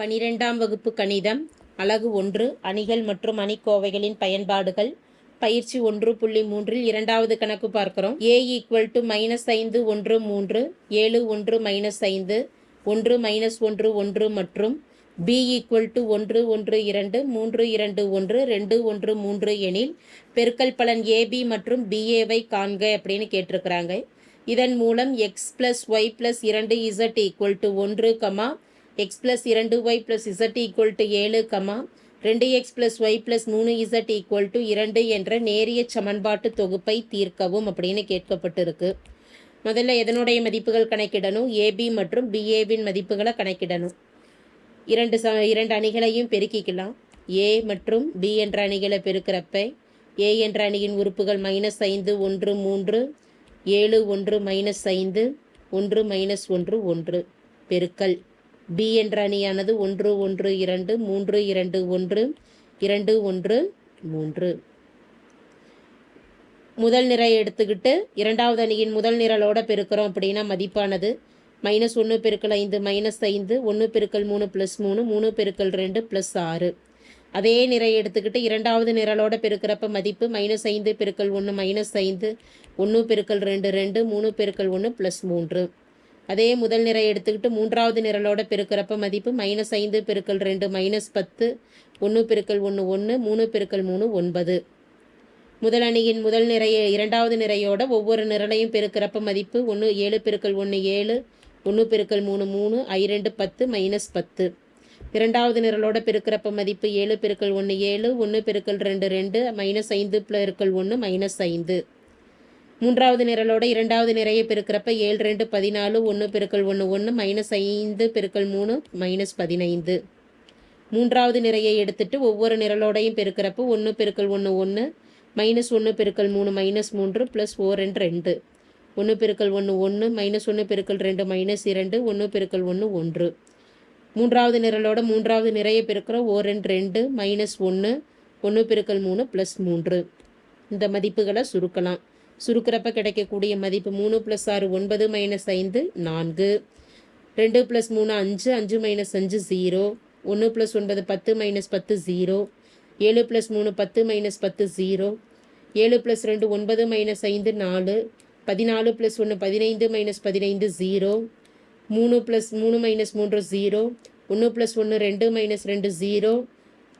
பனிரெண்டாம் வகுப்பு கணிதம் அலகு ஒன்று அணிகள் மற்றும் அணிக்கோவைகளின் பயன்பாடுகள் பயிற்சி ஒன்று புள்ளி மூன்றில் இரண்டாவது கணக்கு பார்க்கிறோம். ஏ ஈக்குவல் டு மைனஸ் ஐந்து ஒன்று மூன்று ஏழு ஒன்று மைனஸ் ஐந்து ஒன்று மைனஸ் ஒன்று ஒன்று மற்றும் பி ஈக்குவல் டு ஒன்று ஒன்று இரண்டு மூன்று இரண்டு ஒன்று ரெண்டு ஒன்று மூன்று எனில் பெருக்கல் பலன் ஏபி மற்றும் பிஏவை காண்க அப்படின்னு கேட்டிருக்கிறாங்க. இதன் மூலம் எக்ஸ் பிளஸ் ஒய் பிளஸ் இரண்டு இசட் ஈக்குவல் டு ஒன்று கமா எக்ஸ் பிளஸ் இரண்டு y plus z equal to ஏழு கமா ரெண்டு எக்ஸ் பிளஸ் ஒய் பிளஸ் மூணு இசட் ஈக்குவல் டு இரண்டு என்ற நேரிய சமன்பாட்டு தொகுப்பை தீர்க்கவும் அப்படின்னு கேட்கப்பட்டிருக்கு. முதல்ல எதனுடைய மதிப்புகள் கணக்கிடணும்? ஏபி மற்றும் பிஏவின் மதிப்புகளை கணக்கிடணும். இரண்டு ச இரண்டு அணிகளையும் பெருக்கிக்கலாம். ஏ மற்றும் பி என்ற அணிகளை பெருக்கிறப்ப ஏ என்ற அணியின் உறுப்புகள் மைனஸ் ஐந்து ஒன்று மூன்று ஏழு ஒன்று மைனஸ் ஐந்து ஒன்று மைனஸ் ஒன்று ஒன்று பெருக்கல். பி என்ற அணியானது ஒன்று ஒன்று இரண்டு மூன்று இரண்டு ஒன்று இரண்டு ஒன்று மூன்று. முதல் நிறை எடுத்துக்கிட்டு இரண்டாவது அணியின் முதல் நிரலோட பெருக்கிறோம் அப்படின்னா மதிப்பானது. மைனஸ் ஒன்று பெருக்கல் ஐந்து மைனஸ் ஐந்து ஒன்று பெருக்கல் மூணு ப்ளஸ் மூணு மூணு பெருக்கல் ரெண்டு ப்ளஸ் ஆறு. அதே நிறை எடுத்துக்கிட்டு இரண்டாவது நிரலோட பெருக்கிறப்ப மதிப்பு மைனஸ் ஐந்து பெருக்கல் ஒன்று மைனஸ் ஐந்து ஒன்று பெருக்கல் ரெண்டு ரெண்டு மூணு பெருக்கல் ஒன்று ப்ளஸ் மூன்று. அதே முதல் நிறை எடுத்துக்கிட்டு மூன்றாவது நிரலோட பெருக்கிறப்ப மதிப்பு மைனஸ் ஐந்து பெருக்கல் ரெண்டு மைனஸ் பத்து ஒன்று பெருக்கல் ஒன்று ஒன்று மூணு பெருக்கல் மூணு ஒன்பது. முதல் அணியின் முதல் நிறைய இரண்டாவது நிறையோட ஒவ்வொரு நிரலையும் பெருக்கிறப்ப மதிப்பு ஒன்று ஏழு பெருக்கல் ஒன்று ஏழு ஒன்று பெருக்கல் மூணு மூணு ஐ ரெண்டு பத்து மைனஸ் பத்து. இரண்டாவது நிரலோட பெருக்கிறப்ப மதிப்பு ஏழு பெருக்கல் ஒன்று ஏழு ஒன்று பெருக்கல் ரெண்டு ரெண்டு மைனஸ் ஐந்து பெருக்கல் ஒன்று மைனஸ் ஐந்து. மூன்றாவது நிரலோட இரண்டாவது நிறைய பெருக்கிறப்ப ஏழு ரெண்டு பதினாலு ஒன்று பெருக்கல் ஒன்று ஒன்று மைனஸ் ஐந்து பெருக்கல் மூணு மைனஸ் பதினைந்து. மூன்றாவது நிறையை எடுத்துட்டு ஒவ்வொரு நிரலோடையும் பெருக்கிறப்ப ஒன்று பெருக்கல் ஒன்று ஒன்று மைனஸ் ஒன்று பெருக்கல் மூணு மைனஸ் மூன்று ப்ளஸ் ஓ ரெண்டு ரெண்டு. ஒன்று பெருக்கல் ஒன்று ஒன்று மைனஸ் ஒன்று பெருக்கல் ரெண்டு மைனஸ் இரண்டு ஒன்று பெருக்கல் ஒன்று ஒன்று. மூன்றாவது நிரலோட மூன்றாவது நிறைய பெருக்கிறோம் ஓ ரெண்டு ரெண்டு மைனஸ் ஒன்று ஒன்று பெருக்கல் மூணு ப்ளஸ் மூன்று. இந்த மதிப்புகளை சுருக்கலாம். சுருக்கிறப்ப கிடைக்கக்கூடிய மதிப்பு மூணு ப்ளஸ் ஆறு ஒன்பது மைனஸ் ஐந்து நான்கு. ரெண்டு ப்ளஸ் மூணு அஞ்சு அஞ்சு மைனஸ் அஞ்சு ஜீரோ ஒன்று ப்ளஸ் ஒன்பது பத்து மைனஸ் பத்து ஜீரோ ஏழு ப்ளஸ் மூணு பத்து மைனஸ் பத்து ஜீரோ ஏழு ப்ளஸ் ரெண்டு ஒன்பது மைனஸ் ஐந்து நாலு. பதினாலு ப்ளஸ் ஒன்று பதினைந்து மைனஸ் பதினைந்து ஜீரோ மூணு ப்ளஸ் மூணு மைனஸ் மூன்று ஜீரோ ஒன்று ப்ளஸ் ஒன்று ரெண்டு மைனஸ் ரெண்டு ஜீரோ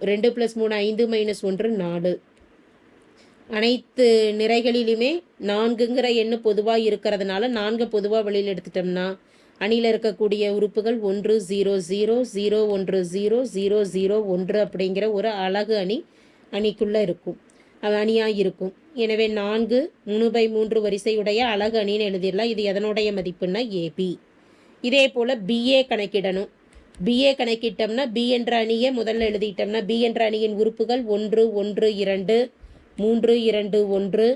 ரெண்டு ப்ளஸ் மூணு ஐந்து மைனஸ் ஒன்று நாலு. அனைத்து நிறைகளிலுமே நான்குங்கிற எண்ணு பொதுவாக இருக்கிறதுனால நான்கு பொதுவாக வெளியில் எடுத்துட்டோம்னா அணியில் இருக்கக்கூடிய உறுப்புகள் ஒன்று ஜீரோ ஜீரோ ஜீரோ ஒன்று ஜீரோ ஜீரோ ஜீரோ ஒன்று அப்படிங்கிற ஒரு அழகு அணி அணிக்குள்ளே இருக்கும். அணியாக இருக்கும். எனவே நான்கு மூணு பை மூன்று வரிசையுடைய அழகு அணின்னு எழுதிடலாம். இது எதனுடைய மதிப்புன்னா ஏபி இதே போல் பிஏ கணக்கிடணும். பிஏ கணக்கிட்டோம்னா பி என்ற அணியை முதல்ல எழுதிட்டோம்னா பி என்ற அணியின் உறுப்புகள் ஒன்று ஒன்று இரண்டு மூன்று இரண்டு ஒன்று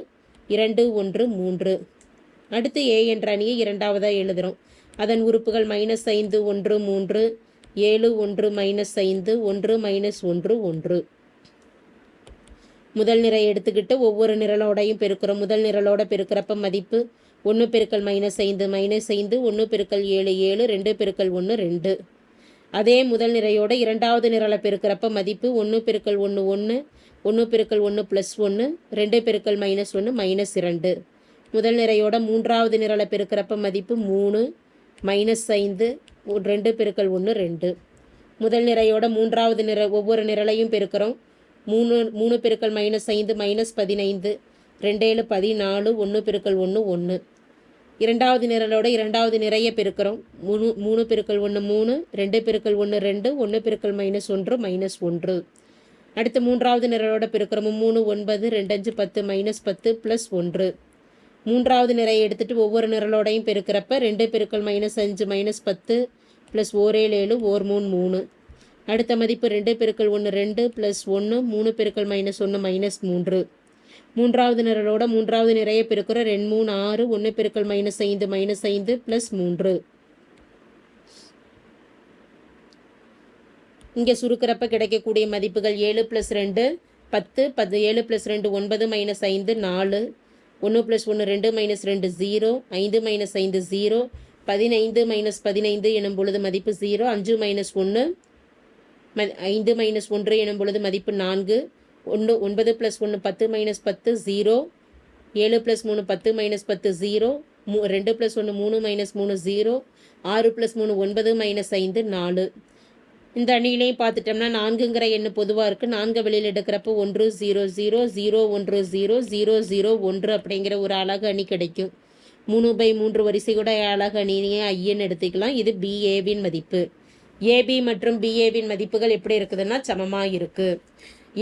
இரண்டு ஒன்று மூன்று. அடுத்து ஏ என்ற அணியை இரண்டாவதாக எழுதுகிறோம் அதன் உறுப்புகள் மைனஸ் ஐந்து ஒன்று மூன்று ஏழு ஒன்று மைனஸ் ஐந்து ஒன்று மைனஸ் ஒன்று ஒன்று. முதல் நிறை எடுத்துக்கிட்டு ஒவ்வொரு நிரலோடையும் பெருக்கிறோம். முதல் நிரலோட பெருக்கிறப்ப மதிப்பு ஒன்று பெருக்கல் மைனஸ் ஐந்து மைனஸ் ஐந்து ஒன்று பெருக்கல் ஏழு ஏழு ரெண்டு பெருக்கல் ஒன்று ரெண்டு. அதே முதல் நிறையோட இரண்டாவது நிரலை பெருக்கிறப்ப மதிப்பு ஒன்று பெருக்கல் ஒன்று ஒன்று ஒன்று பெருக்கல் ஒன்று ப்ளஸ் ஒன்று ரெண்டு பெருக்கல் மைனஸ் ஒன்று மைனஸ் இரண்டு. முதல் நிறையோட மூன்றாவது நிரலை பெருக்கிறப்ப மதிப்பு மூணு மைனஸ் ஐந்து ரெண்டு பெருக்கல் ஒன்று ரெண்டு. முதல் நிறையோட மூன்றாவது நிற ஒவ்வொரு நிரலையும் பெருக்கிறோம். மூணு மூணு பெருக்கல் மைனஸ் ஐந்து மைனஸ் பதினைந்து ரெண்டேழு பதினாலு ஒன்று பெருக்கல் ஒன்று ஒன்று இரண்டாவது நிரலோட இரண்டாவது நிறைய பெருக்கிறோம். மூணு மூணு பெருக்கல் ஒன்று மூணு ரெண்டு பெருக்கல் ஒன்று ரெண்டு ஒன்று பெருக்கல் மைனஸ் ஒன்று மைனஸ் ஒன்று. அடுத்து மூன்றாவது நிரலோட பெருக்கிறோம் மூணு ஒன்பது ரெண்டு அஞ்சு பத்து மைனஸ் பத்து ப்ளஸ் ஒன்று. மூன்றாவது நிறைய எடுத்துட்டு ஒவ்வொரு நிரலோடையும் பெருக்கிறப்ப ரெண்டு பெருக்கள் மைனஸ் அஞ்சு மைனஸ் பத்து ப்ளஸ் ஓரேழு ஏழு ஓர் மூணு மூணு. அடுத்த மதிப்பு ரெண்டு பெருக்கள் ஒன்று ரெண்டு ப்ளஸ் ஒன்று மூணு பெருக்கள் மைனஸ் ஒன்று மைனஸ் மூன்று. மூன்றாவது நிரலோட மூன்றாவது நிறைய பெருக்கிற ரெண்டு மூணு ஆறு ஒன்று பெருக்கள் மைனஸ் ஐந்து மைனஸ் ஐந்து ப்ளஸ் மூன்று. இங்கே சுருக்கிறப்ப கிடைக்கக்கூடிய மதிப்புகள் ஏழு ப்ளஸ் ரெண்டு பத்து பத்து ஏழு ப்ளஸ் ரெண்டு ஒன்பது மைனஸ் ஐந்து நாலு. ஒன்று ப்ளஸ் ஒன்று ரெண்டு மைனஸ் ரெண்டு ஜீரோ ஐந்து மைனஸ் ஐந்து ஜீரோ பதினைந்து மைனஸ் பதினைந்து எனும் பொழுது மதிப்பு ஜீரோ அஞ்சு மைனஸ் ஒன்று ம ஐந்து மைனஸ் ஒன்று எனும் பொழுது மதிப்பு நான்கு. ஒன்று ஒன்பது ப்ளஸ் ஒன்று பத்து மைனஸ் பத்து ஜீரோ ஏழு ப்ளஸ் மூணு பத்து மைனஸ் பத்து ஜீரோ மூ ரெண்டு ப்ளஸ் ஒன்று மூணு மைனஸ் மூணு ஜீரோ ஆறு ப்ளஸ் மூணு ஒன்பது மைனஸ் ஐந்து நாலு. இந்த அணியிலையும் பார்த்துட்டோம்னா நான்குங்கிற எண்ணு பொதுவாக இருக்குது நான்கு வெளியில் எடுக்கிறப்போ ஒன்று ஜீரோ ஜீரோ ஜீரோ ஒன்று ஜீரோ ஜீரோ ஜீரோ ஒன்று அப்படிங்கிற ஒரு அழகு அணி கிடைக்கும். மூணு பை மூன்று வரிசை கூட அழகு அணியை ஐயன்னு எடுத்துக்கலாம். இது பிஏவின் மதிப்பு. ஏபி மற்றும் பிஏவின் மதிப்புகள் எப்படி இருக்குதுன்னா சமமாக இருக்குது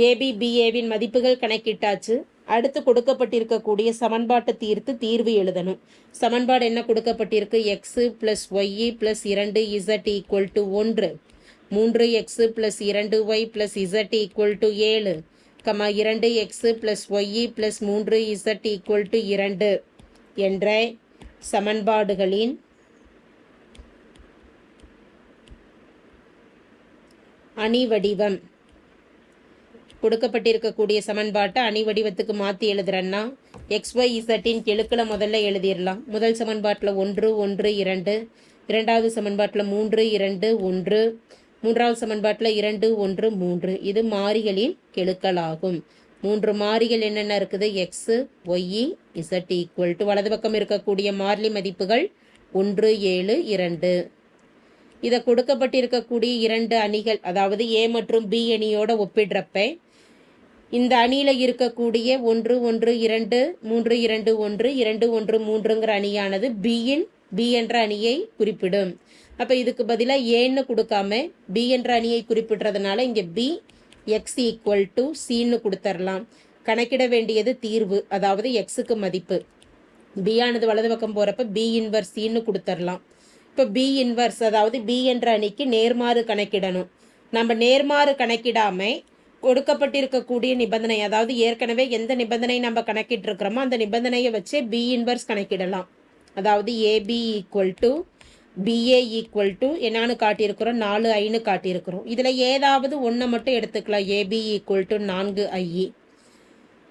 ஏபி பிஏவின் மதிப்புகள் கணக்கிட்டாச்சு. அடுத்து கொடுக்கப்பட்டிருக்கக்கூடிய சமன்பாட்டை தீர்த்து தீர்வு எழுதணும். சமன்பாடு என்ன கொடுக்கப்பட்டிருக்கு? எக்ஸு ப்ளஸ் ஒய்இ ப்ளஸ் இரண்டு இசட் ஈக்குவல் டு ஒன்று. மூன்று எக்ஸு ப்ளஸ் இரண்டு y plus z equal to ஏழு கமா இரண்டு எக்ஸு ப்ளஸ் ஒய் ப்ளஸ் மூன்று இசட் ஈக்குவல் டு இரண்டு என்ற சமன்பாடுகளின் அணி வடிவம் கொடுக்கப்பட்டிருக்கக்கூடிய சமன்பாட்டை அணி வடிவத்துக்கு மாற்றி எழுதுறேன்னா எக்ஸ் ஒய் இசட்டின் கெழுக்களை முதல்ல எழுதிடலாம். முதல் சமன்பாட்டில் ஒன்று ஒன்று இரண்டு இரண்டாவது சமன்பாட்டில் மூன்று இரண்டு ஒன்று மூன்றாவது சமன்பாட்டில் இரண்டு ஒன்று மூன்று. இது மாறிகளின் கெழுக்களாகும். மூன்று மாறிகள் என்னென்ன இருக்குது? X y z equal to வலது பக்கம் இருக்கக்கூடிய மாறிலி மதிப்புகள் ஒன்று ஏழு இரண்டு. இதை கொடுக்கப்பட்டிருக்கக்கூடிய இரண்டு அணிகள் அதாவது ஏ மற்றும் பி அணியோட ஒப்பிடுறப்ப இந்த அணியில் இருக்கக்கூடிய ஒன்று ஒன்று இரண்டு மூன்று இரண்டு ஒன்று இரண்டு ஒன்று மூன்றுங்கிற அணியானது பியின் பி என்ற அணியை குறிப்பிடும். அப்போ இதுக்கு பதிலாக ஏன்னு கொடுக்காம பி என்ற அணியை குறிப்பிடுறதுனால இங்கே பி எக்ஸ் ஈக்குவல் டு சின்னு கொடுத்துர்லாம். கணக்கிட வேண்டியது தீர்வு அதாவது எக்ஸுக்கு மதிப்பு. பியானது வலது பக்கம் போகிறப்ப பி இன்வர்ஸ் சின்னு கொடுத்துர்லாம். இப்போ பி இன்வர்ஸ் அதாவது பி என்ற அணிக்கு நேர்மாறு கணக்கிடணும். நம்ம நேர்மாறு கணக்கிடாமல் கொடுக்கப்பட்டிருக்கக்கூடிய நிபந்தனை அதாவது ஏற்கனவே எந்த நிபந்தனை நம்ம கணக்கிட்டு அந்த நிபந்தனையை வச்சு பி இன்வர்ஸ் கணக்கிடலாம். அதாவது AB equal to BA equal to என்னான்னு காட்டியிருக்கிறோம் நாலு ஐன்னு காட்டியிருக்கிறோம். இதில் ஏதாவது ஒன்றை மட்டும் எடுத்துக்கலாம். ஏபி ஈக்குவல் டு நான்கு ஐஇ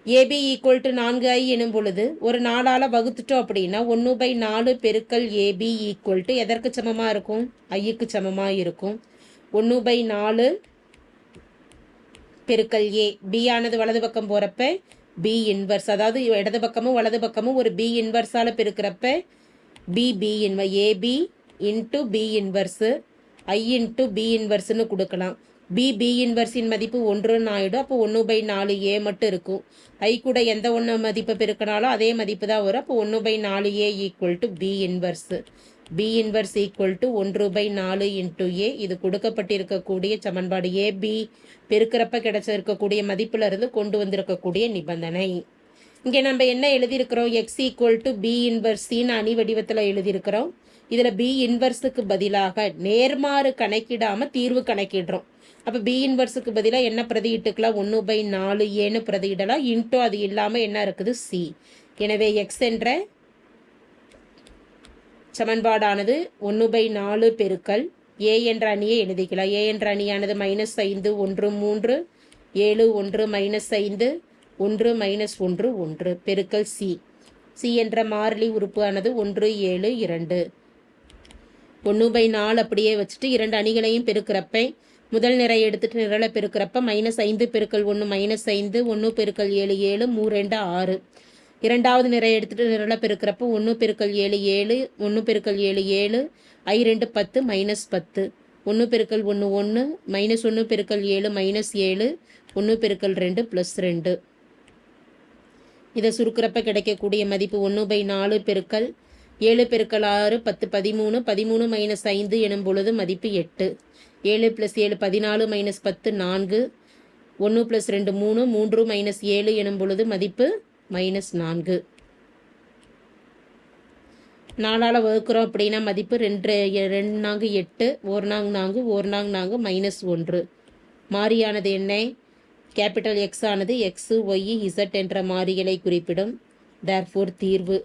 ஏபி ஈக்குவல் டு நான்கு ஐ எனும் பொழுது ஒரு நாளால் வகுத்துட்டோம் அப்படின்னா ஒன்று பை நாலு பெருக்கல் ஏபி ஈக்குவல் டு எதற்கு சமமாக இருக்கும்? ஐயுக்கு சமமாக இருக்கும். ஒன்று பை நாலு பெருக்கல் ஏ பி ஆனது வலது பக்கம் போகிறப்ப பி இன்வர்ஸ் அதாவது இடது பக்கமும் வலது பக்கமும் ஒரு பி இன்வர்ஸால் பெருக்கிறப்ப B B இன்வ AB into B inverse I into B இன்வர்ஸ்னு கொடுக்கலாம். பி பி இன்வர்ஸின் மதிப்பு ஒன்றுன்னு ஆகிடும் அப்போ ஒன்று பை நாலு ஏ மட்டும் இருக்கும். ஐ கூட எந்த ஒன்று மதிப்பை பெருக்கினாலும் அதே மதிப்பு தான் வரும். அப்போ ஒன்று பை நாலு A equal to B inverse B inverse equal to ஒன்று பை நாலு இன்ட்டு ஏ இது கொடுக்கப்பட்டிருக்கக்கூடிய சமன்பாடு ஏ பி பெருக்கிறப்ப கிடைச்சிருக்கக்கூடிய மதிப்புல இருந்து கொண்டு வந்திருக்கக்கூடிய நிபந்தனை. இங்கே நம்ம என்ன எழுதியிருக்கிறோம்? எக்ஸ் ஈக்குவல் டு பி இன்வர்ஸின்னு அணி வடிவத்தில் எழுதியிருக்கிறோம். இதில் பி இன்வர்ஸுக்கு பதிலாக நேர்மாறு கணக்கிடாமல் தீர்வு கணக்கிடுறோம். அப்போ பி இன்வர்ஸுக்கு பதிலாக என்ன பிரதியிட்டுக்கலாம் ஒன்று பை நாலு ஏன்னு பிரதியிடலாம் இன்ட்டோ அது இல்லாமல் என்ன இருக்குது? சி எனவே எக்ஸ் என்ற சமன்பாடானது ஒன்று பை நாலு பெருக்கல் ஏ என்ற அணியை எழுதிக்கலாம். ஏ என்ற அணியானது மைனஸ் ஐந்து ஒன்று மூன்று ஏழு ஒன்று மைனஸ் ஐந்து ஒன்று மைனஸ் ஒன்று ஒன்று பெருக்கல் சி சி என்ற மாறிலி உறுப்பு ஆனது ஒன்று ஏழு இரண்டு. ஒன்று பை நாலு அப்படியே வச்சுட்டு இரண்டு அணிகளையும் பெருக்கிறப்ப முதல் நிறை எடுத்துட்டு நிரலை பெருக்கிறப்ப மைனஸ் ஐந்து பெருக்கல் ஒன்று மைனஸ் ஐந்து ஒன்று பெருக்கல் ஏழு ஏழு மூ ரெண்டு ஆறு. இரண்டாவது நிறை எடுத்துகிட்டு நிரலை பெருக்கிறப்ப ஒன்று பெருக்கல் ஏழு ஏழு ஒன்று பெருக்கல் ஏழு ஏழு ஐ ரெண்டு பத்து மைனஸ் பத்து. ஒன்று பெருக்கல் ஒன்று ஒன்று மைனஸ் ஒன்று பெருக்கல் ஏழு மைனஸ் ஏழு ஒன்று பெருக்கல் ரெண்டு ப்ளஸ் ரெண்டு. இதை சுருக்கிறப்ப கிடைக்கக்கூடிய மதிப்பு ஒன்று பை நாலு பெருக்கல் ஏழு பெருக்கல் ஆறு பத்து பதிமூணு பதிமூணு மைனஸ் ஐந்து எனும் பொழுது மதிப்பு எட்டு. ஏழு ப்ளஸ் ஏழு பதினாலு மைனஸ் பத்து நான்கு. ஒன்று ப்ளஸ் ரெண்டு மூணு. மூன்று மைனஸ் ஏழு எனும் பொழுது மதிப்பு மைனஸ் நான்கு. நாலால் வகுக்கிறோம் அப்படின்னா மதிப்பு ரெண்டு ரெண்டு நான்கு எட்டு ஒரு நாங் நான்கு ஒரு நாங் நான்கு மைனஸ் ஒன்று. மாறியானது என்ன? கேபிட்டல் எக்ஸ் ஆனது எக்ஸு ஒய் இசட் என்ற மாறிகளை குறிப்பிடும். தேர்ஃபோர் தீர்வு.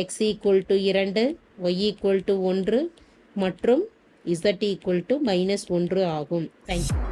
எக்ஸ் ஈக்குவல் டு இரண்டு ஒய் ஈக்குவல் டு ஒன்று மற்றும் இசட் ஈக்குவல் டு மைனஸ் ஒன்று ஆகும். தேங்க்யூ